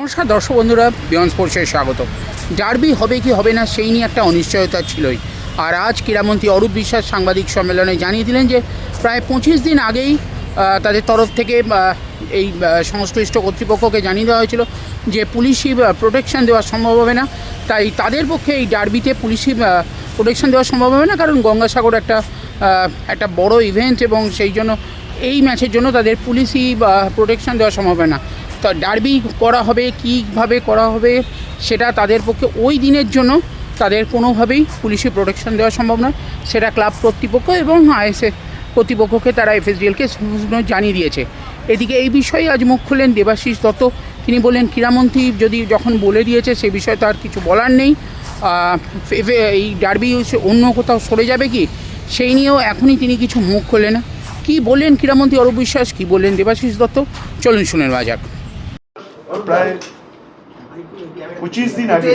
নমস্কার দর্শক বন্ধুরা বিয়ন স্পোর্টসে স্বাগত। ডার্বি হবে কি হবে না, সেই নিয়ে একটা অনিশ্চয়তা ছিলই। আর আজ ক্রীড়ামন্ত্রী অরূপ বিশ্বাস সাংবাদিক সম্মেলনে জানিয়ে দিলেন যে, প্রায় পঁচিশ দিন আগেই তাদের তরফ থেকে এই সংশ্লিষ্ট কর্তৃপক্ষকে জানিয়ে দেওয়া হয়েছিল যে, পুলিশি প্রোটেকশন দেওয়া সম্ভব হবে না। তাই তাদের পক্ষে এই ডার্বিতে পুলিশি প্রোটেকশন দেওয়া সম্ভব হবে না, কারণ গঙ্গাসাগর একটা একটা বড় ইভেন্ট এবং সেই জন্য, এই ম্যাচের জন্য তাদের পুলিশি প্রোটেকশন দেওয়া সম্ভব হবে না। ডার্বি করা হবে, কীভাবে করা হবে সেটা তাদের পক্ষে ওই দিনের জন্য তাদের কোনোভাবেই পুলিশি প্রোটেকশন দেওয়া সম্ভব নয়। সেটা ক্লাব কর্তৃপক্ষ এবং আইএসএ কর্তৃপক্ষকে তারা এফএসডিএলকে জানিয়ে দিয়েছে। এদিকে এই বিষয়ে আজ মুখ খুললেন দেবাশিস দত্ত। তিনি বললেন, ক্রীড়ামন্ত্রী যদি যখন বলে দিয়েছে সে বিষয়ে তার কিছু বলার নেই। এই ডার্বি অন্য কোথাও সরে যাবে কি? সেই নিয়েও এখনই তিনি কিছু মুখ খোলেন না। কী বললেন ক্রীড়ামন্ত্রী অরূপ বিশ্বাস? কী বললেন দেবাশিস দত্ত? চলুন শুনে নেওয়া প্রায় পঁচিশ দিন আগে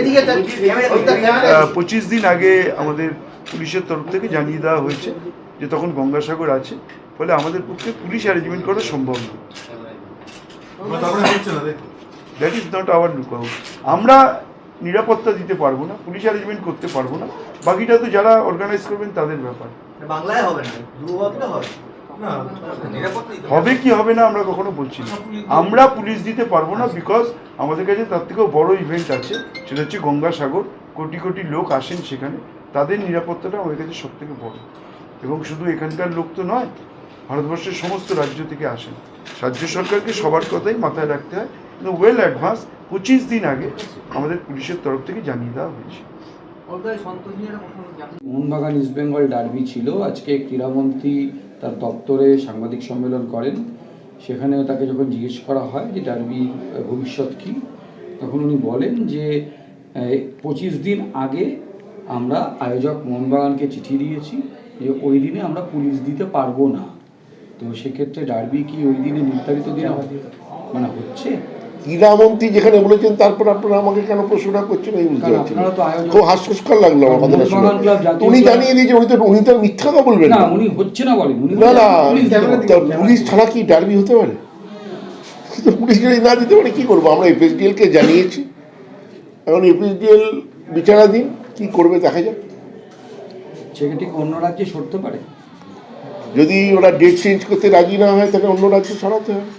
পঁচিশ দিন আগে আমাদের পুলিশের তরফ থেকে জানিয়ে দেওয়া হয়েছে যে তখন গঙ্গাসাগর আছে ফলে আমাদের পক্ষে পুলিশ অ্যারেঞ্জমেন্ট করা সম্ভব না। That is not our look আমরা নিরাপত্তা দিতে পারব না পুলিশ অ্যারেঞ্জমেন্ট করতে পারব না। বাকিটা তো যারা অর্গানাইজ করবেন তাদের ব্যাপার। বাংলায় হবে না হবে হবে কি হবে না আমরা কখনো বলছি না। আমরা পুলিশ দিতে পারব না বিকজ আমাদের কাছে তার থেকেও বড় ইভেন্ট আছে সেটা হচ্ছে গঙ্গাসাগর। কোটি কোটি লোক আসেন সেখানে তাদের নিরাপত্তাটা আমাদের কাছে সব থেকে বড়। এবং শুধু এখানকার লোক তো নয় ভারতবর্ষের সমস্ত রাজ্য থেকে আসেন। রাজ্য সরকারকে সবার কথাই মাথায় রাখতে হয়। কিন্তু ওয়েল অ্যাডভান্স পঁচিশ দিন আগে আমাদের পুলিশের তরফ থেকে জানিয়ে দেওয়া হয়েছে। মোহনবাগান ইস্ট বেঙ্গল ডার্বি ছিল। আজকে ক্রীড়ামন্ত্রী তার দপ্তরে সাংবাদিক সম্মেলন করেন। সেখানেও তাকে যখন জিজ্ঞেস করা হয় যে ডার্বির ভবিষ্যৎ কী? তখন উনি বলেন যে পঁচিশ দিন আগে আমরা আয়োজক মোহনবাগানকে চিঠি দিয়েছি যে ওই দিনে আমরা পুলিশ দিতে পারব না। তো সেক্ষেত্রে ডার্বি কি ওই দিনে নির্ধারিত দিনে মানে হচ্ছে? ক্রীড়ামন্ত্রী যেখানে বলেছেন তারপর আপনারা আমাকে কেন প্রশ্নটা করছেন আমি বুঝতে পারছি খুব হাস্যস্কর লাগল আমার কথাটা শুনে। উনি জানিয়ে দিয়েছেন উনি তো উনি তো মিথ্যা কথা বলবেন না উনি হচ্ছে না বলেন না না পুলিশ ছাড়া কি ডার্বি হতে পারে? পুলিশ যদি না দিতে পারে কি করব? আমরা এফএসডিএল কে জানিয়েছি। এখন এফএসডিএল বিচারাধীন কি করবে দেখা যাক। সেক্ষেত্রে কি অন্য রাজ্যে সরতে পারে? যদি ওরা ডেট চেঞ্জ করতে রাজি না হয় তাহলে অন্য রাজ্যে সরাতে হবে।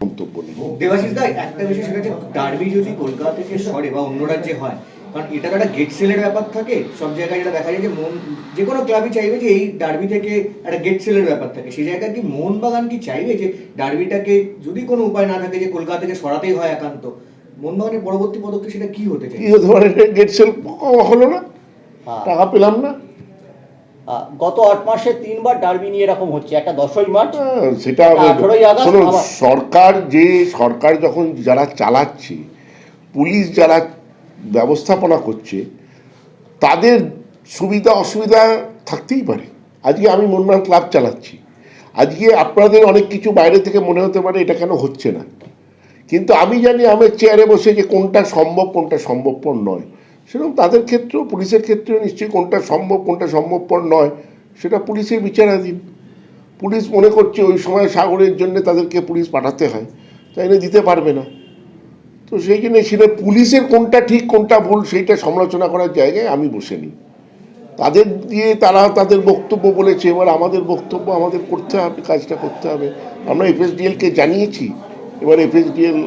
মন্তব্য নেই। দেবাশিস দা একটা বিষয় সেটা হচ্ছে ডার্বি যদি কলকাতা থেকে সরে বা অন্য রাজ্যে হয় কারণ এটা একটা গেট সেলের ব্যাপার থাকে সব জায়গায় যেটা দেখা যায় যে মন যে কোনো ক্লাবই চাইবে যে এই ডার্বি থেকে একটা গেট সেলের ব্যাপার থাকে। সেই জায়গায় কি মোহনবাগান কি চাইবে যে ডার্বিটাকে যদি কোনো উপায় না থাকে যে কলকাতা থেকে সরাতেই হয় একান্ত মোহনবাগানের পরবর্তী পদক্ষেপ সেটা কি হতে চাই? হতে সেল হলো না টাকা পেলাম না। গত আট মাসে তিনবার ডার্বি নিয়ে এরকম হচ্ছে একটা দশই মার্চ সেটা শোনো সরকার যে সরকার যখন যারা চালাচ্ছে পুলিশ যারা ব্যবস্থাপনা করছে তাদের সুবিধা অসুবিধা থাকতেই পারে। আজকে আমি মনমান ক্লাব চালাচ্ছি। আজকে আপনাদের অনেক কিছু বাইরে থেকে মনে হতে পারে এটা কেন হচ্ছে না। কিন্তু আমি জানি আমার চেয়ারে বসে যে কোনটা সম্ভব কোনটা সম্ভবপর নয়। সেরকম তাদের ক্ষেত্রেও, পুলিশের ক্ষেত্রেও নিশ্চয়ই কোনটা সম্ভব, কোনটা সম্ভবপর নয়, সেটা পুলিশের বিচারাধীন। পুলিশ মনে করছে ওই সময় সাগরের জন্য তাদেরকে পুলিশ পাঠাতে হয়, তাই না দিতে পারবে না। তো সেই জন্য সেটা পুলিশের কোনটা ঠিক, কোনটা ভুল, সেইটা সমালোচনা করার জায়গায় আমি বসে নিই। তাদের দিয়ে তারা তাদের বক্তব্য বলেছে, এবার আমাদের বক্তব্য আমাদের করতে হবে, কাজটা করতে হবে। আমরা এফএসডিএলকে জানিয়েছি এবার এফএসডিএল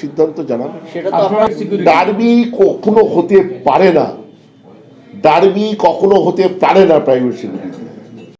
সিদ্ধান্ত জানান। ডার্বি কখনো হতে পারে না। ডার্বি কখনো হতে পারে না প্রাইভেট সিকিউরিটি